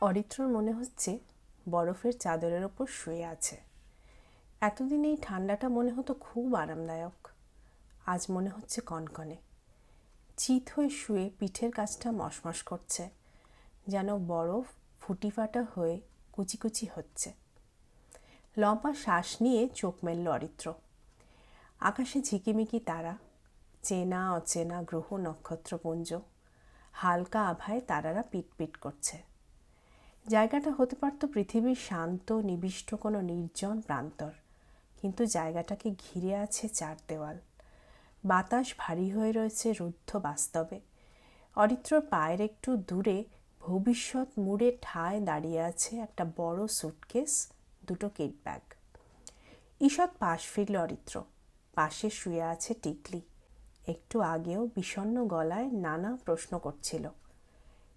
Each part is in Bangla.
অরিত্রর মনে হচ্ছে বরফের চাদরের ওপর শুয়ে আছে। এতদিন এই ঠান্ডাটা মনে হতো খুব আরামদায়ক। আজ মনে হচ্ছে কনকনে। চিত হয়ে শুয়ে পিঠের কাজটা মশমশ করছে, যেন বরফ ফুটি ফাটা হয়ে কুচি কুচি হচ্ছে। লম্বা শ্বাস নিয়ে চোখ মেলল অরিত্র। আকাশে ঝিকিমিকি তারা, চেনা অচেনা গ্রহ নক্ষত্রপুঞ্জ, হালকা আভায় তারারা পিটপিট করছে। জায়গাটা হতে পারত পৃথিবীর শান্ত, নিবিষ্ট, কোনো নির্জন প্রান্তর। কিন্তু জায়গাটাকে ঘিরে আছে চার দেওয়াল। বাতাস ভারী হয়ে রয়েছে রুদ্ধ বাস্তবে। অরিত্রর পায়ের একটু দূরে ভবিষ্যৎ মুড়ে ঠায় দাঁড়িয়ে আছে একটা বড় সুটকেস, দুটো কিট ব্যাগ। ঈষৎ পাশ ফিরল অরিত্র। পাশে শুয়ে আছে টিকলি। একটু আগেও বিষণ্ন গলায় নানা প্রশ্ন করছিল।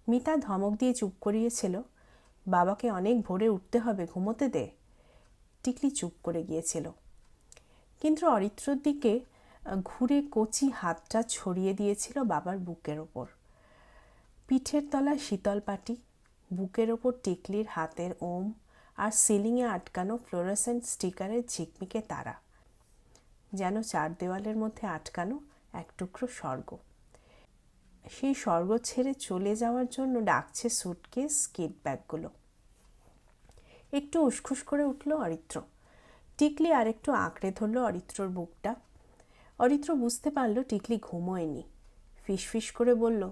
মিতা ধমক দিয়ে চুপ করিয়েছিল। বাবাকে অনেক ভোরে উঠতে হবে, ঘুমোতে দে। টিকলি চুপ করে গিয়েছিল। কিন্তু অরিত্রর দিকে ঘুরে কচি হাতটা ছড়িয়ে দিয়েছিল বাবার বুকের ওপর। পিঠের তলায় শীতল পাটি, বুকের ওপর টিকলির হাতের ওম, আর সিলিংয়ে আটকানো ফ্লোরোসেন্ট স্টিকারের ঝিকমিকে তারা। যেন চার দেওয়ালের মধ্যে আটকানো এক টুকরো স্বর্গ। সেই স্বর্গ ছেড়ে চলে যাওয়ার জন্য ডাকছে সুটকেস কিট ব্যাগগুলো একটু উসখুস করে উঠল অরিত্র। টিকলি আর একটু আঁকড়ে ধরল অরিত্রর বুকটা। অরিত্র বুঝতে পারল টিকলি ঘুমোয়নি। ফিস করে বলল,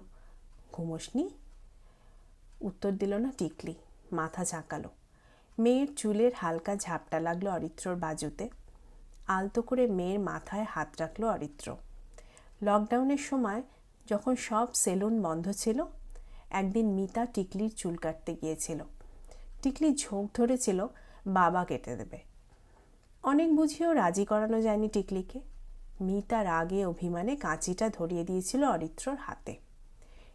ঘুমোসনি? উত্তর দিল না টিকলি, মাথা ঝাঁকালো। মেয়ের চুলের হালকা ঝাপটা লাগল অরিত্রর বাজুতে। আলতো করে মেয়ের মাথায় হাত রাখল অরিত্র। লকডাউনের সময় যখন সব সেলুন বন্ধ ছিল, একদিন মিতা টিকলির চুল কাটতে গিয়েছিল। টিকলি ঝোঁক ধরেছিল, বাবা কেটে দেবে। অনেক বুঝিয়েও রাজি করানো যায়নি টিকলিকে। মিতা রাগে অভিমানে কাঁচিটা ধরিয়ে দিয়েছিল অরিত্রর হাতে।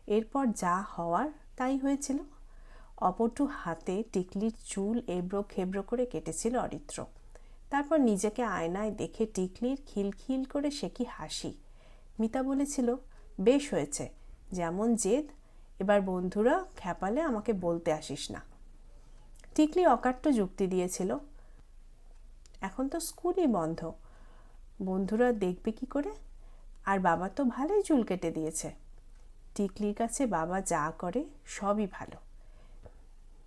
এরপর যা হওয়ার তাই হয়েছিল। অপটু হাতে টিকলির চুল এবড়ো খেবড়ো করে কেটেছিল অরিত্র। তারপর নিজেকে আয়নায় দেখে টিকলির খিলখিল করে সে কি হাসি। মিতা বলেছিল বেশ হয়েছে। যেমন জেদ, এবার বন্ধুরা খ্যাপালে আমাকে বলতে আসিস না। টিকলি অকাট্য যুক্তি দিয়েছিল। এখন তো স্কুলই বন্ধ। বন্ধুরা দেখবে কি করে? আর বাবা তো ভালোই চুল কেটে দিয়েছে। টিকলির কাছে বাবা যা করে সবই ভালো।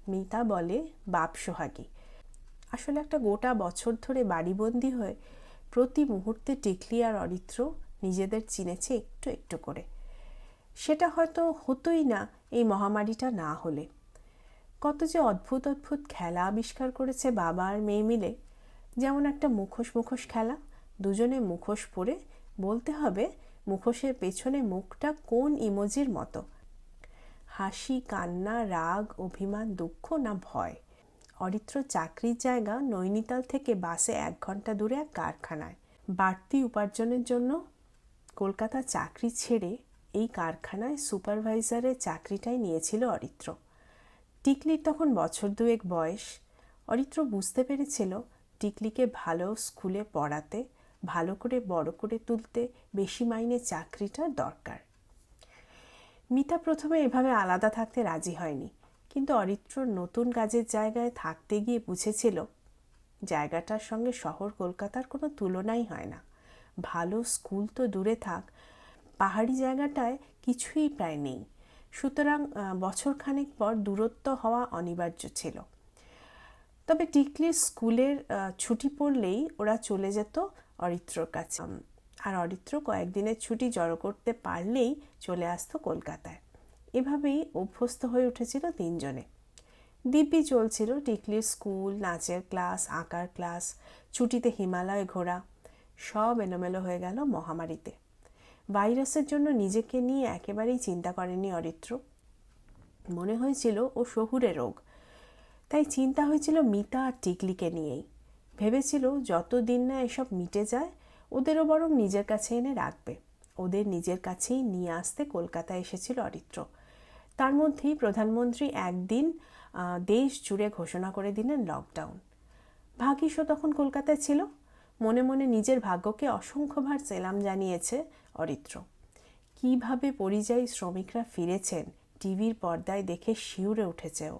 মিতা বলে, বাপ সোহাগী। আসলে একটা গোটা বছর ধরে বাড়িবন্দি হয়ে প্রতি মুহূর্তে টিকলি আর অরিত্র নিজেদের চিনেছে একটু একটু করে। সেটা হয়তো হতোই না এই মহামারীটা না হলে। কত যে অদ্ভুত অদ্ভুত খেলা আবিষ্কার করেছে বাবা আর মেয়ে মিলে। যেমন একটা মুখোশ মুখোশ খেলা, দুজনে মুখোশ পরে বলতে হবে মুখোশের পেছনে মুখটা কোন ইমোজির মতো। হাসি, কান্না, রাগ, অভিমান, দুঃখ না ভয়? অরিত্র চাকরির জায়গা নৈনিতাল থেকে বাসে এক ঘণ্টা দূরে এক কারখানায়। বাড়তি উপার্জনের জন্য কলকাতা চাকরি ছেড়ে এই কারখানায় সুপারভাইজারের চাকরিটাই নিয়েছিল অরিত্র। টিকলির তখন বছর দুয়েক বয়স। অরিত্র বুঝতে পেরেছিল টিকলিকে ভালো স্কুলে পড়াতে, ভালো করে বড় করে তুলতে বেশি মাইনে চাকরিটার দরকার। মিতা প্রথমে এভাবে আলাদা থাকতে রাজি হয়নি, কিন্তু অরিত্রর নতুন কাজের জায়গায় থাকতে গিয়ে বুঝেছিল, জায়গাটার সঙ্গে শহর কলকাতার কোনো তুলনাই হয় না। ভালো স্কুল তো দূরে থাক, পাহাড়ি জায়গাটায় কিছুই প্রায় নেই। সুতরাং বছরখানেক পর দূরত্ব হওয়া অনিবার্য ছিল। তবে টিকলির স্কুলের ছুটি পড়লেই ওরা চলে যেত অরিত্রর কাছে। আর অরিত্র কয়েকদিনের ছুটি জড়ো করতে পারলেই চলে আসতো কলকাতায়। এভাবেই অভ্যস্ত হয়ে উঠেছিল তিনজনে। দিব্যি চলছিল টিকলির স্কুল, নাচের ক্লাস, আঁকার ক্লাস, ছুটিতে হিমালয় ঘোরা সব এলোমেলো হয়ে গেল মহামারীতে। ভাইরাসের জন্য নিজেকে নিয়ে একেবারেই চিন্তা করেনি অরিত্র। মনে হয়েছিল ও শহুরে রোগ। তাই চিন্তা হয়েছিল মিতা আর টিকলিকে নিয়েই। ভেবেছিল যত দিন না এসব মিটে যায়, ওদেরও বরং নিজের কাছে এনে রাখবে। ওদের নিজের কাছেই নিয়ে আসতে কলকাতায় এসেছিল অরিত্র। তার মধ্যেই প্রধানমন্ত্রী একদিন দেশ জুড়ে ঘোষণা করে দিলেন লকডাউন। ভাগিসও তখন কলকাতায় ছিল। মনে মনে নিজের ভাগ্যকে অসংখ্যবার সেলাম জানিয়েছে অরিত্র। কীভাবে পরিযায়ী শ্রমিকরা ফিরেছেন, টিভির পর্দায় দেখে শিউরে উঠেছে ও।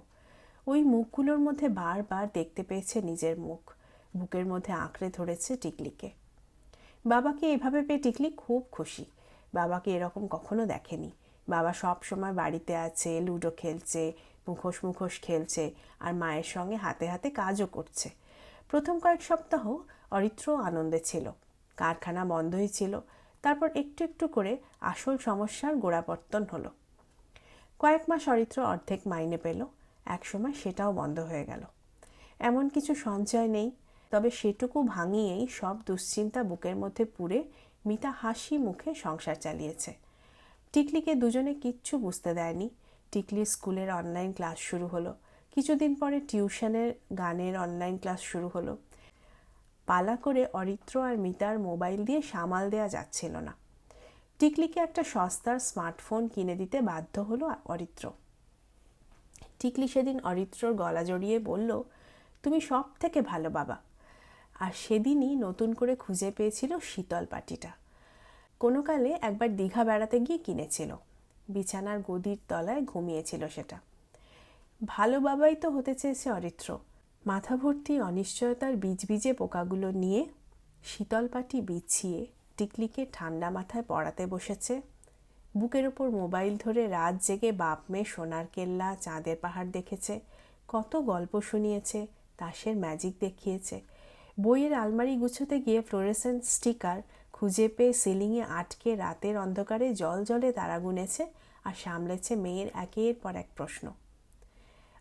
ওই মুখগুলোর মধ্যে বারবার দেখতে পেয়েছে নিজের মুখ। বুকের মধ্যে আঁকড়ে ধরেছে টিকলিকে। বাবাকে এভাবে পেয়ে টিকলি খুব খুশি। বাবাকে এরকম কখনো দেখেনি। বাবা সব সময় বাড়িতে আছে, লুডো খেলছে, মুখোশ মুখোশ খেলছে আর মায়ের সঙ্গে হাতে হাতে কাজও করছে। প্রথম কয়েক সপ্তাহ অরিত্র আনন্দে ছিল। কারখানা বন্ধই ছিল। তারপর একটু একটু করে আসল সমস্যার গোড়াপত্তন হলো। কয়েক মাস অরিত্র অর্ধেক মাইনে পেল। একসময় সেটাও বন্ধ হয়ে গেল। এমন কিছু সঞ্চয় নেই। তবে সেটুকু ভাঙিয়েই সব দুশ্চিন্তা বুকের মধ্যে পুরে মিতা হাসি মুখে সংসার চালিয়েছে। টিকলিকে দুজনে কিচ্ছু বুঝতে দেয়নি। টিকলির স্কুলের অনলাইন ক্লাস শুরু হলো। কিছুদিন পরে টিউশনের গানের অনলাইন ক্লাস শুরু হলো। পালা করে অরিত্র আর মিতার মোবাইল দিয়ে সামাল দেওয়া যাচ্ছিল না। টিকলিকে একটা সস্তার স্মার্টফোন কিনে দিতে বাধ্য হলো অরিত্র। টিকলি সেদিন অরিত্রর গলা জড়িয়ে বলল, তুমি সব থেকে ভালো বাবা। আর সেদিনই নতুন করে খুঁজে পেয়েছিল শীতল পাটিটা। কোনো কালে একবার দীঘা বেড়াতে গিয়ে কিনেছিল। বিছানার গদির তলায় ঘুমিয়েছিল সেটা। ভালো বাবাই তো হতে চেয়েছে অরিত্র। মাথা ভর্তি অনিশ্চয়তার বীজ বীজে পোকাগুলো নিয়ে শীতল পাটি বিছিয়ে টিকলিকে ঠান্ডা মাথায় পড়াতে বসেছে। বুকের ওপর মোবাইল ধরে রাত জেগে বাপ মেয়ে সোনার কেল্লা, চাঁদের পাহাড় দেখেছে। কত গল্প শুনিয়েছে, তাসের ম্যাজিক দেখিয়েছে। বইয়ের আলমারি গুছোতে গিয়ে ফ্লোরেসেন্ট স্টিকার খুঁজে পেয়ে সিলিংয়ে আটকে রাতের অন্ধকারে জল জলে তারা গুনেছে আর সামলেছে মেয়ের একের পর এক প্রশ্ন।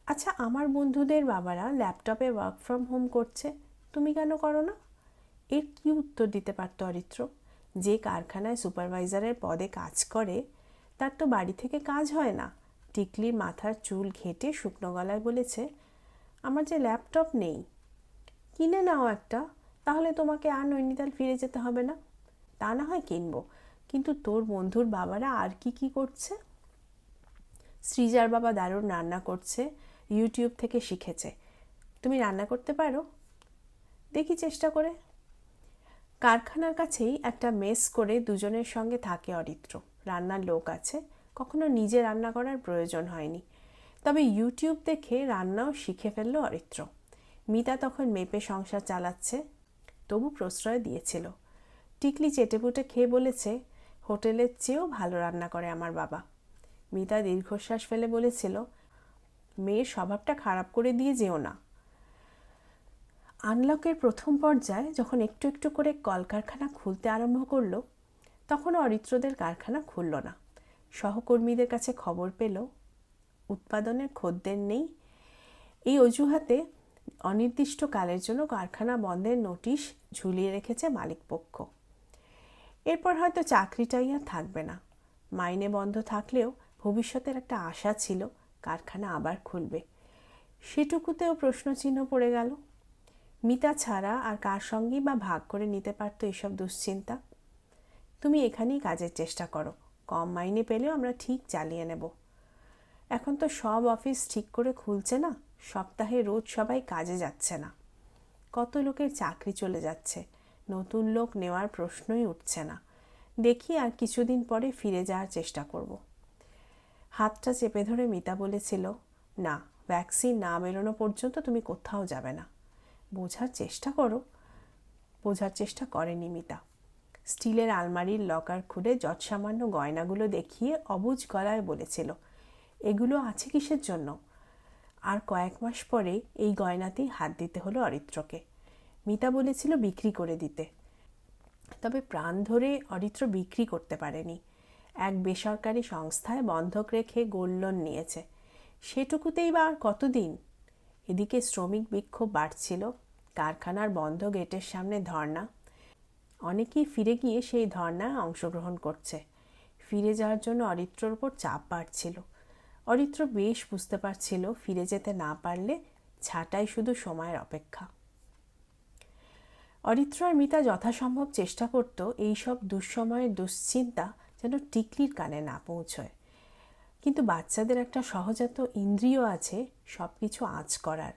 আচ্ছা আমার বন্ধুদের বাবারা ল্যাপটপে ওয়ার্ক ফ্রম হোম করছে, তুমি কেন করো না? এর কি উত্তর দিতে পারতো অরিত্র? যে কারখানায় সুপারভাইজারের পদে কাজ করে, তার তো বাড়ি থেকে কাজ হয় না। টিকলির মাথার চুল ঘেটে শুকনো গলায় বলেছে, আমার যে ল্যাপটপ নেই। কিনে নাও একটা, তাহলে তোমাকে আর নৈনিতাল ফিরে যেতে হবে না। তা না হয় কিনবো। কিন্তু তোর বন্ধুর বাবারা আর কি কি করছে? সৃজার বাবা দারুণ রান্না করছে ইউটিউব থেকে শিখেছে। তুমি রান্না করতে পারো। দেখি চেষ্টা করে। কারখানার কাছেই একটা মেস করে দুজনের সঙ্গে থাকে অরিত্র। রান্নার লোক আছে। কখনো নিজে রান্না করার প্রয়োজন হয়নি। তবে ইউটিউব দেখে রান্নাও শিখে ফেলল অরিত্র। মিতা তখন মেপে সংসার চালাচ্ছে। তবু প্রশ্রয় দিয়েছিল। টিকলি চেটেপুটে খেয়ে বলেছে, হোটেলের চেয়েও ভালো রান্না করে আমার বাবা। মিতা দীর্ঘশ্বাস ফেলে বলেছিল মেয়ের স্বভাবটা খারাপ করে দিয়ে যেও না। আনলকের প্রথম পর্যায়ে যখন একটু একটু করে কলকারখানা খুলতে আরম্ভ করল, তখন অরিত্রদের কারখানা খুলল না। সহকর্মীদের কাছে খবর পেল, উৎপাদনের খদ্দের নেই। এই অজুহাতে অনির্দিষ্টকালের জন্য কারখানা বন্ধের নোটিশ ঝুলিয়ে রেখেছে মালিকপক্ষ। এরপর হয়তো চাকরিটাই আর থাকবে না। মাইনে বন্ধ থাকলেও ভবিষ্যতের একটা আশা ছিল কারখানা আবার খুলবে। সেটুকুতেও প্রশ্নচিহ্ন পড়ে গেল। মিতা ছাড়া আর কার সঙ্গেই বা ভাগ করে নিতে পারতো এসব দুশ্চিন্তা? তুমি এখানেই কাজের চেষ্টা করো। কম মাইনে পেলেও আমরা ঠিক চালিয়ে নেব। এখন তো সব অফিস ঠিক করে খুলছে না। সপ্তাহে রোজ সবাই কাজে যাচ্ছে না। কত লোকের চাকরি চলে যাচ্ছে। নতুন লোক নেওয়ার প্রশ্নই উঠছে না। দেখি আর কিছুদিন পরে ফিরে যাওয়ার চেষ্টা করব। হাতটা চেপে ধরে মিতা বলেছিল, না ভ্যাকসিন না বেরোনো পর্যন্ত তুমি কোথাও যাবে না। বোঝার চেষ্টা করো। বোঝার চেষ্টা করেনি মিতা। স্টিলের আলমারির লকার খুলে যৎসামান্য গয়নাগুলো দেখিয়ে অবুজ গলায় বলেছিল, এগুলো আছে কিসের জন্য? আর কয়েক মাস পরে এই গয়নাতেই হাত দিতে হলো অরিত্রকে। মিতা বলেছিল বিক্রি করে দিতে। তবে প্রাণ ধরে অরিত্র বিক্রি করতে পারেনি। এক বেসরকারি সংস্থায় বন্ধক রেখে গোল্ড লোন নিয়েছে। সেটুকুতেই বা আর কতদিন? এদিকে শ্রমিক বিক্ষোভ বাড়ছিল, কারখানার বন্ধ গেটের সামনে ধর্না অনেকেই ফিরে গিয়ে সেই ধর্নায় অংশগ্রহণ করছে। ফিরে যাওয়ার জন্য অরিত্রর ওপর চাপ বাড়ছিল। অরিত্র বেশ বুঝতে পারছিল ফিরে যেতে না পারলে ছাটাই শুধু সময়ের অপেক্ষা। অরিত্র আর মিতা যথাসম্ভব চেষ্টা করত এইসব দুঃসময়ের দুশ্চিন্তা যেন টিকলির কানে না পৌঁছয়। কিন্তু বাচ্চাদের একটা সহজাত ইন্দ্রিয় আছে সব কিছু আঁচ করার।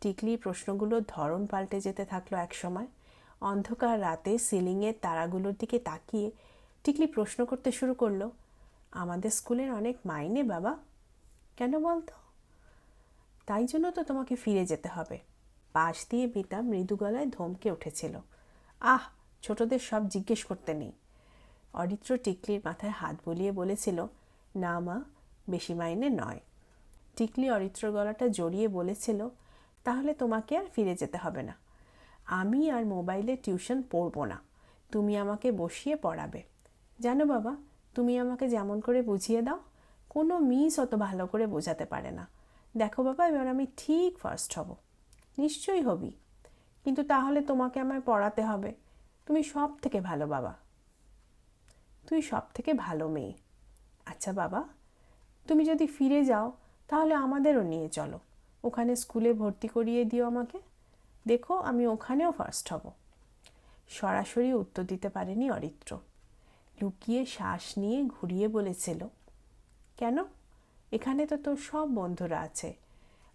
টিকলির প্রশ্নগুলোর ধরন পাল্টে যেতে থাকল একসময় অন্ধকার রাতে সিলিংয়ের তারাগুলোর দিকে তাকিয়ে টিকলি প্রশ্ন করতে শুরু করল, আমাদের স্কুলের অনেক মাইনে, বাবা? কেন বলতো? তাই জন্য তো তোমাকে ফিরে যেতে হবে। পাশ দিয়ে মিতা মৃদু গলায় ধমকে উঠেছিল, আহ, ছোটদের সব জিজ্ঞেস করতে নেই। অরিত্র টিকলির মাথায় হাত বুলিয়ে বলেছিল, না মা, বেশি মাইনে নয়। টিকলি অরিত্রর গলাটা জড়িয়ে বলেছিল, তাহলে তোমাকে আর ফিরে যেতে হবে না। আমি আর মোবাইলে টিউশন পড়ব না। তুমি আমাকে বসিয়ে পড়াবে। জানো বাবা, তুমি আমাকে যেমন করে বুঝিয়ে দাও, কোনো মিস অত ভালো করে বোঝাতে পারে না। দেখো বাবা, এবার আমি ঠিক ফার্স্ট হব। নিশ্চয়ই হবি। কিন্তু তাহলে তোমাকে আমায় পড়াতে হবে। তুমি সব থেকে ভালো বাবা। তুই সব থেকে ভালো মেয়ে। আচ্ছা বাবা, তুমি যদি ফিরে যাও, তাহলে আমাদেরও নিয়ে চলো। ওখানে স্কুলে ভর্তি করিয়ে দিও আমাকে। দেখো আমি ওখানেও ফার্স্ট হব। সরাসরি উত্তর দিতে পারেনি অরিত্র। লুকিয়ে শ্বাস নিয়ে ঘুরিয়ে বলেছিল, কেন? এখানে তো তোর সব বন্ধুরা আছে।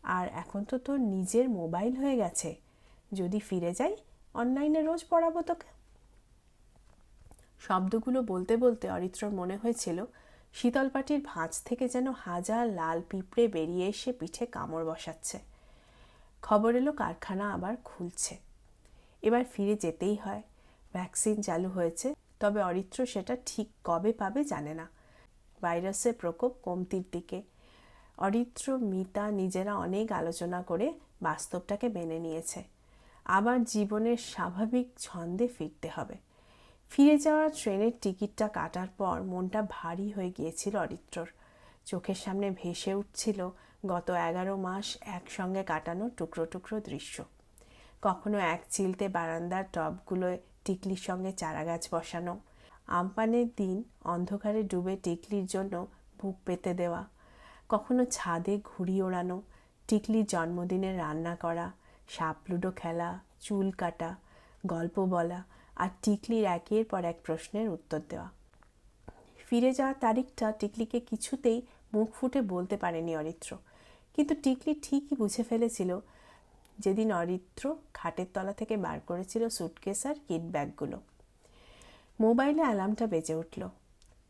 আর এখন তো তোর নিজের মোবাইল হয়ে গেছে। যদি ফিরে যাই অনলাইনে রোজ পড়াবো তোকে। শব্দগুলো বলতে বলতে অরিত্রর মনে হয়েছিল, শীতলপাটির ভাঁজ থেকে যেন হাজার লাল পিঁপড়ে বেরিয়ে এসে পিঠে কামড় বসাচ্ছে। খবর এলো কারখানা আবার খুলছে। এবার ফিরে যেতেই হয়। ভ্যাকসিন চালু হয়েছে, তবে অরিত্র সেটা ঠিক কবে পাবে জানে না। ভাইরাসের প্রকোপ কমতির দিকে। অরিত্র, মিতা নিজেরা অনেক আলোচনা করে বাস্তবটাকে মেনে নিয়েছে। আবার জীবনের স্বাভাবিক ছন্দে ফিরতে হবে। ফিরে যাওয়ার ট্রেনের টিকিটটা কাটার পর মনটা ভারী হয়ে গিয়েছিল অরিত্রর। চোখের সামনে ভেসে উঠছিল গত এগারো মাস একসঙ্গে কাটানো টুকরো টুকরো দৃশ্য। কখনো এক চিলতে বারান্দার টবগুলোয় টিকলির সঙ্গে চারাগাছ বসানো, আমপানের দিন অন্ধকারে ডুবে টিকলির জন্য বুক পেতে দেওয়া, কখনো ছাদে ঘুড়ি ওড়ানো, টিকলির জন্মদিনে রান্না করা সাপ লুডো খেলা, চুল কাটা, গল্প বলা আর টিকলির একের পর এক প্রশ্নের উত্তর দেওয়া। ফিরে যাওয়ার তারিখটা টিকলিকে কিছুতেই মুখ ফুটে বলতে পারেনি অরিত্র। কিন্তু টিকলি ঠিকই বুঝে ফেলেছিল যেদিন অরিত্র খাটের তলা থেকে বার করেছিল সুটকেস আর কিট ব্যাগগুলো মোবাইলে অ্যালার্মটা বেজে উঠল।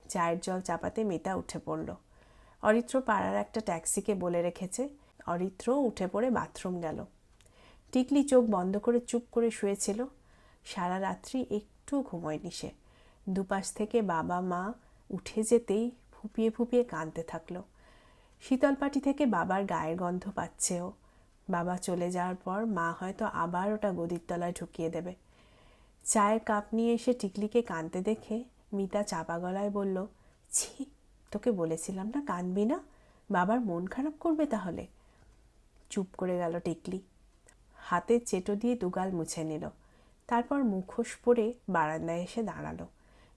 চায়ের জল চাপাতে মিতা উঠে পড়ল। অরিত্র পাড়ার একটা ট্যাক্সিকে বলে রেখেছে। অরিত্র উঠে পড়ে বাথরুম গেল। টিকলি চোখ বন্ধ করে চুপ করে শুয়েছিল। সারা রাত্রি একটু ঘুমোয়নি সে দুপাশ থেকে বাবা মা উঠে যেতেই ফুপিয়ে ফুপিয়ে কাঁদতে থাকল। শীতলপাটি থেকে বাবার গায়ের গন্ধ পাচ্ছে ও বাবা চলে যাওয়ার পর মা হয়তো আবার ওটা গদির তলায় ঢুকিয়ে দেবে। চায়ের কাপ নিয়ে এসে টিকলিকে কাঁদতে দেখে মিতা চাপা গলায় বলল, ছি, তোকে বলেছিলাম না কাঁদবি না। বাবার মন খারাপ করবে তাহলে। চুপ করে গেল টিকলি। হাতে চেটো দিয়ে দুগাল মুছে নিল। তারপর মুখোশ পরে বারান্দায় এসে দাঁড়াল।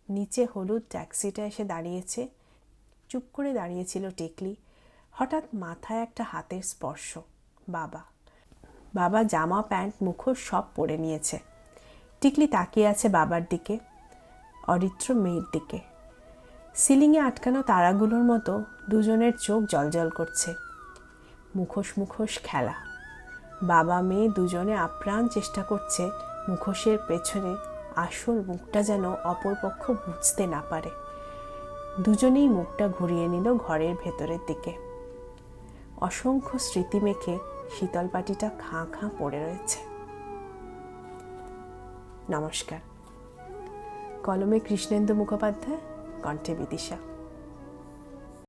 নিচে হলুদ ট্যাক্সিটা এসে দাঁড়িয়েছে। চুপ করে দাঁড়িয়েছিল টিকলি। হঠাৎ মাথায় একটা হাতের স্পর্শ। বাবা। বাবা জামা, প্যান্ট, মুখোশ সব পরে নিয়েছে। টিকলি তাকিয়ে আছে বাবার দিকে, অরিত্র মেয়ের দিকে। সিলিংয়ে আটকানো তারাগুলোর মতো দুজনের চোখ জলজল করছে। মুখোশ মুখোশ খেলা। বাবা, মেয়ে দুজনে আপ্রাণ চেষ্টা করছে মুখোশের পেছনে আসল মুখটা যেন অপরপক্ষ বুঝতে না পারে। দুজনেই মুখটা ঘুরিয়ে নিল ঘরের ভেতরের দিকে। অসংখ্য স্মৃতি মেখে শীতল পাটিটা খাঁ খাঁ পড়ে রয়েছে। নমস্কার। কলমে কৃষ্ণেন্দু মুখোপাধ্যায়, কণ্ঠে বিদিশা।